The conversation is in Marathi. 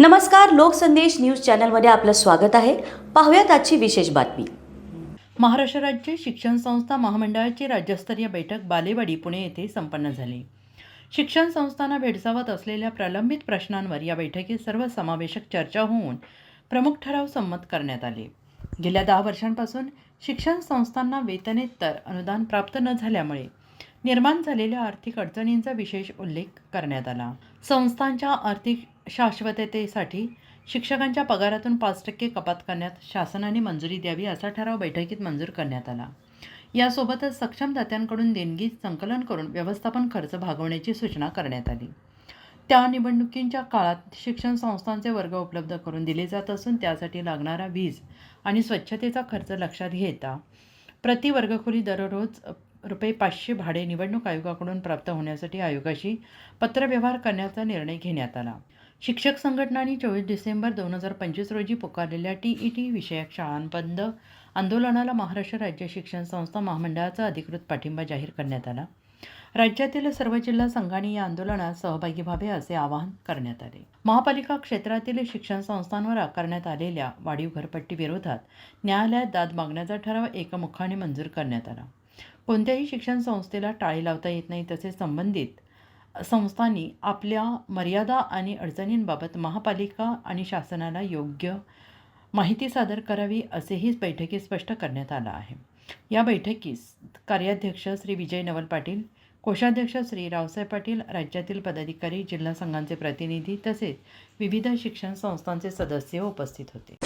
नमस्कार लोकसंदेश न्यूज चॅनलमध्ये आपलं स्वागत आहे. पाहूयात आजची विशेष बातमी. महाराष्ट्र राज्य शिक्षण संस्था महामंडळाची राज्यस्तरीय बैठक बालेवाडी पुणे येथे संपन्न झाली. शिक्षण संस्थांना भेडसावत असलेल्या प्रलंबित प्रश्नांवर या बैठकीत सर्व समावेशक चर्चा होऊन प्रमुख ठराव संमत करण्यात आले. गेल्या दहा वर्षांपासून शिक्षण संस्थांना वेतनेतर अनुदान प्राप्त न झाल्यामुळे निर्माण झालेल्या आर्थिक अडचणींचा विशेष उल्लेख करण्यात आला. संस्थांच्या आर्थिक शाश्वततेसाठी शिक्षकांच्या पगारातून पाच टक्के कपात करण्यात शासनाने मंजुरी द्यावी असा ठराव बैठकीत मंजूर करण्यात आला. यासोबतच सक्षम दात्यांकडून देणगी संकलन करून व्यवस्थापन खर्च भागवण्याची सूचना करण्यात आली. त्या निवडणुकींच्या काळात शिक्षण संस्थांचे वर्ग उपलब्ध करून दिले जात असून त्यासाठी लागणारा वीज आणि स्वच्छतेचा खर्च लक्षात घेता प्रति वर्गखोली दररोज रुपये पाचशे भाडे निवडणूक आयोगाकडून प्राप्त होण्यासाठी आयोगाशी पत्रव्यवहार करण्याचा निर्णय घेण्यात आला. शिक्षक संघटनांनी चोवीस डिसेंबर दोन हजार पंचवीस रोजी पुकारलेल्या टी ई टी विषयक शाळांबंद आंदोलनाला महाराष्ट्र राज्य शिक्षण संस्था महामंडळाचा अधिकृत पाठिंबा जाहीर करण्यात आला. राज्यातील सर्व जिल्हा संघांनी या आंदोलनात सहभागी व्हावे असे आवाहन करण्यात आले. महापालिका क्षेत्रातील शिक्षण संस्थांवर आकारण्यात आलेल्या वाढीव घरपट्टी विरोधात न्यायालयात दाद मागण्याचा ठराव एकमुखाने मंजूर करण्यात आला. कोणत्याही शिक्षण संस्थेला टाळी लावता येत नाही तसेच संबंधित संस्थांनी आपल्या मर्यादा आणि अडचणींबाबत महापालिका आणि शासनाला योग्य माहिती सादर करावी असेही बैठकीत स्पष्ट करण्यात आलं आहे. या बैठकीस कार्याध्यक्ष श्री विजय नवल पाटील कोषाध्यक्ष श्री रावसाहेब पाटील राज्यातील पदाधिकारी जिल्हा संघांचे प्रतिनिधी तसेच विविध शिक्षण संस्थांचे सदस्य उपस्थित होते.